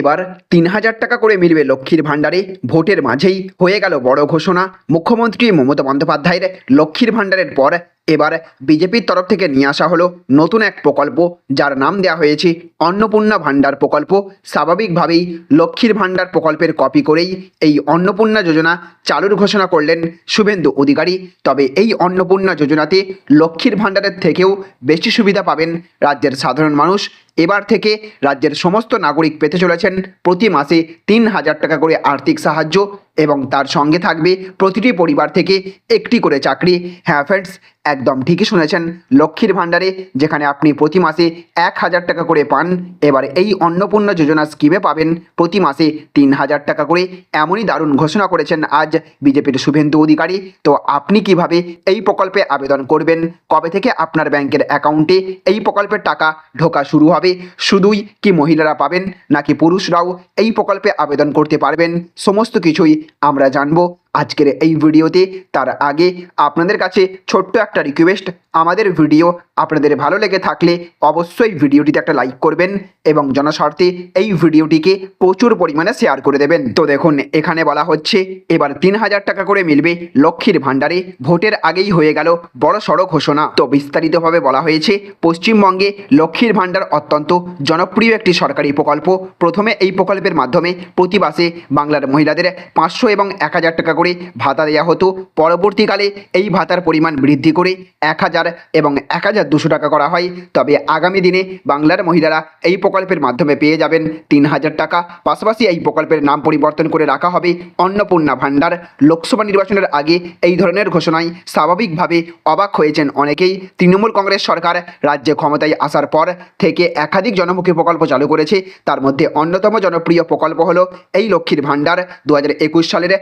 এবার তিন হাজার টাকা করে মিলবে লক্ষ্মীর ভাণ্ডারে। ভোটের মাঝেই হয়ে গেল বড় ঘোষণা। মুখ্যমন্ত্রী মমতা বন্দ্যোপাধ্যায়ের লক্ষ্মীর ভাণ্ডারের পর এবার বিজেপির তরফ থেকে নিয়ে আসা হলো নতুন এক প্রকল্প, যার নাম দেওয়া হয়েছে অন্নপূর্ণা ভাণ্ডার প্রকল্প। স্বাভাবিকভাবেই লক্ষ্মীর ভাণ্ডার প্রকল্পের কপি করেই এই অন্নপূর্ণা যোজনা চালুর ঘোষণা করলেন শুভেন্দু অধিকারী। তবে এই অন্নপূর্ণা যোজনাতে লক্ষ্মীর ভাণ্ডারের থেকেও বেশি সুবিধা পাবেন রাজ্যের সাধারণ মানুষ। এবার থেকে রাজ্যের সমস্ত নাগরিক পেতে চলেছেন প্রতি মাসে তিন হাজার টাকা করে আর্থিক সাহায্য এবং তার সঙ্গে থাকবে প্রতিটি পরিবার থেকে একটি করে চাকরি। হ্যাঁ ফ্রেন্ডস একদম ঠিকই শুনেছেন। লক্ষ্মীর ভাণ্ডারে, যেখানে আপনি প্রতি মাসে এক হাজার টাকা করে পান, এবার এই অন্নপূর্ণা যোজনা স্কিমে পাবেন প্রতি মাসে তিন হাজার টাকা করে। এমনই দারুণ ঘোষণা করেছেন আজ বিজেপির শুভেন্দু অধিকারী। তো আপনি কীভাবে এই প্রকল্পে আবেদন করবেন? কবে থেকে আপনার ব্যাংকের অ্যাকাউন্টে এই প্রকল্পের টাকা ঢোকা শুরু হবে? শুধুই কি মহিলারা পাবেন নাকি পুরুষরাও এই প্রকল্পে আবেদন করতে পারবেন? সমস্ত কিছুই আমরা জানব। আজকের এই ভিডিওতে, তার আগে আপনাদের কাছে ছোট্ট একটা রিকোয়েস্ট আমাদের ভিডিও আপনাদের ভালো লেগে থাকলে অবশ্যই ভিডিওটিতে একটা লাইক করবেন এবং জনস্বার্থে এই ভিডিওটিকে প্রচুর পরিমাণে শেয়ার করে দেবেন। তো দেখুন, এখানে বলা হচ্ছে, এবার তিন হাজার টাকা করে মিলবে লক্ষ্মীর ভাণ্ডারে। ভোটের আগেই হয়ে গেল বড় সড়ো ঘোষণা। তো বিস্তারিতভাবে বলা হয়েছে, পশ্চিমবঙ্গে লক্ষ্মীর ভাণ্ডার অত্যন্ত জনপ্রিয় একটি সরকারি প্রকল্প। প্রথমে এই প্রকল্পের মাধ্যমে প্রতি মাসে বাংলার মহিলাদের পাঁচশো এবং এক হাজার টাকা করে ভাতা দেওয়া হতো। পরবর্তীকালে এই ভাতার পরিমাণ বৃদ্ধি করে এক হাজার এবং এক হাজার দুশো টাকা করা হয়। তবে আগামী দিনে বাংলার মহিলারা এই প্রকল্পের মাধ্যমে পেয়ে যাবেন তিন হাজার টাকা। পাশাপাশি এই প্রকল্পের নাম পরিবর্তন করে রাখা হবে অন্নপূর্ণা ভাণ্ডার। লোকসভা নির্বাচনের আগে এই ধরনের ঘোষণায় স্বাভাবিকভাবে অবাক হয়েছেন অনেকেই। তৃণমূল কংগ্রেস সরকার রাজ্যে ক্ষমতায় আসার পর থেকে একাধিক জনমুখী প্রকল্প চালু করেছে। তার মধ্যে অন্যতম জনপ্রিয় প্রকল্প হলো এই লক্ষ্মীর ভাণ্ডার। দু হাজার একুশ সালের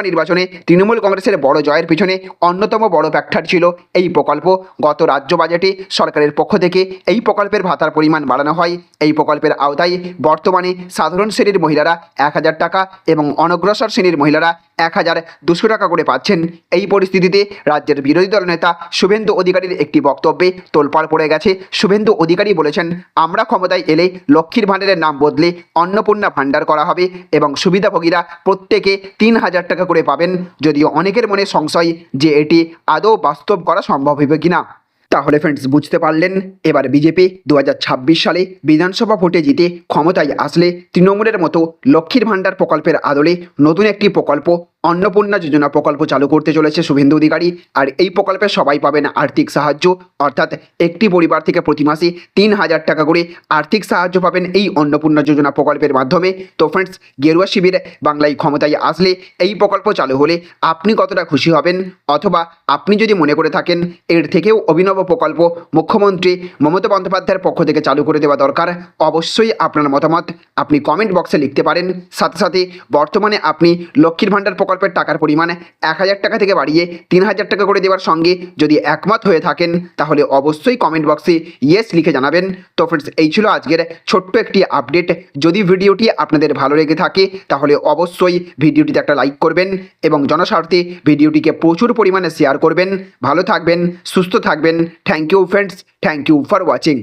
বিধানসভা নির্বাচনে তৃণমূল কংগ্রেসের বড় জয়ের পিছনে অন্যতম বড় ফ্যাক্টর ছিল এই প্রকল্প। গত রাজ্য বাজেটে সরকারের পক্ষ থেকে এই প্রকল্পের ভাতার পরিমাণ বাড়ানো হয়। এই প্রকল্পের আওতায় বর্তমানে সাধারণ শ্রেণির মহিলারা এক হাজার টাকা এবং অনগ্রসর শ্রেণির মহিলারা এক হাজার দুশো টাকা করে পাচ্ছেন। এই পরিস্থিতিতে রাজ্যের বিরোধী দল নেতা শুভেন্দু অধিকারীর একটি বক্তব্যে তোলপাড় পড়ে গেছে। শুভেন্দু অধিকারী বলেছেন, আমরা ক্ষমতায় এলে লক্ষ্মীর ভাণ্ডারের নাম বদলে অন্নপূর্ণা ভাণ্ডার করা হবে এবং সুবিধাভোগীরা প্রত্যেকে তিন হাজার টাকা করে পাবেন। যদিও অনেকের মনে সংশয় যে এটি আদৌ বাস্তব করা সম্ভব হবে কিনা। তাহলে ফ্রেন্ডস বুঝতে পারলেন? এবার বিজেপি দু হাজার ছাব্বিশ সালে বিধানসভা ভোটে জিতে ক্ষমতায় আসলে তৃণমূলের মতো লক্ষ্মীর ভাণ্ডার প্রকল্পের আদলে নতুন একটি প্রকল্প অন্নপূর্ণা যোজনা প্রকল্প চালু করতে চলেছে শুভেন্দু অধিকারী। আর এই প্রকল্পে সবাই পাবেন আর্থিক সাহায্য। অর্থাৎ একটি পরিবার থেকে প্রতি মাসে তিন হাজার টাকা করে আর্থিক সাহায্য পাবেন এই অন্নপূর্ণা যোজনা প্রকল্পের মাধ্যমে। তো ফ্রেন্ডস গেরুয়া শিবির বাংলায় ক্ষমতায় আসলে এই প্রকল্প চালু হলে আপনি কতটা খুশি হবেন? অথবা আপনি যদি মনে করে থাকেন, এর থেকেও অভিনব প্রকল্প মুখ্যমন্ত্রী মমতা বন্দ্যোপাধ্যায়ের পক্ষ থেকে চালু করে দেওয়া দরকার, অবশ্যই আপনার মতামত আপনি কমেন্ট বক্সে লিখতে পারেন। সাথে সাথে বর্তমানে আপনি লক্ষ্মীর ভাণ্ডার প্রকল্পের টাকার পরিমাণ এক হাজার টাকা থেকে বাড়িয়ে তিন হাজার টাকা করে দেওয়ার সঙ্গে যদি একমত হয়ে থাকেন, তাহলে অবশ্যই কমেন্ট বক্সে ইয়েস লিখে জানাবেন। তো ফ্রেন্ডস এই ছিল আজকের ছোট্ট একটি আপডেট যদি ভিডিওটি আপনাদের ভালো লেগে থাকে, তাহলে অবশ্যই ভিডিওটিতে একটা লাইক করবেন এবং জনস্বার্থে ভিডিওটিকে প্রচুর পরিমাণে শেয়ার করবেন। ভালো থাকবেন, সুস্থ থাকবেন। Thank you friends thank you for watching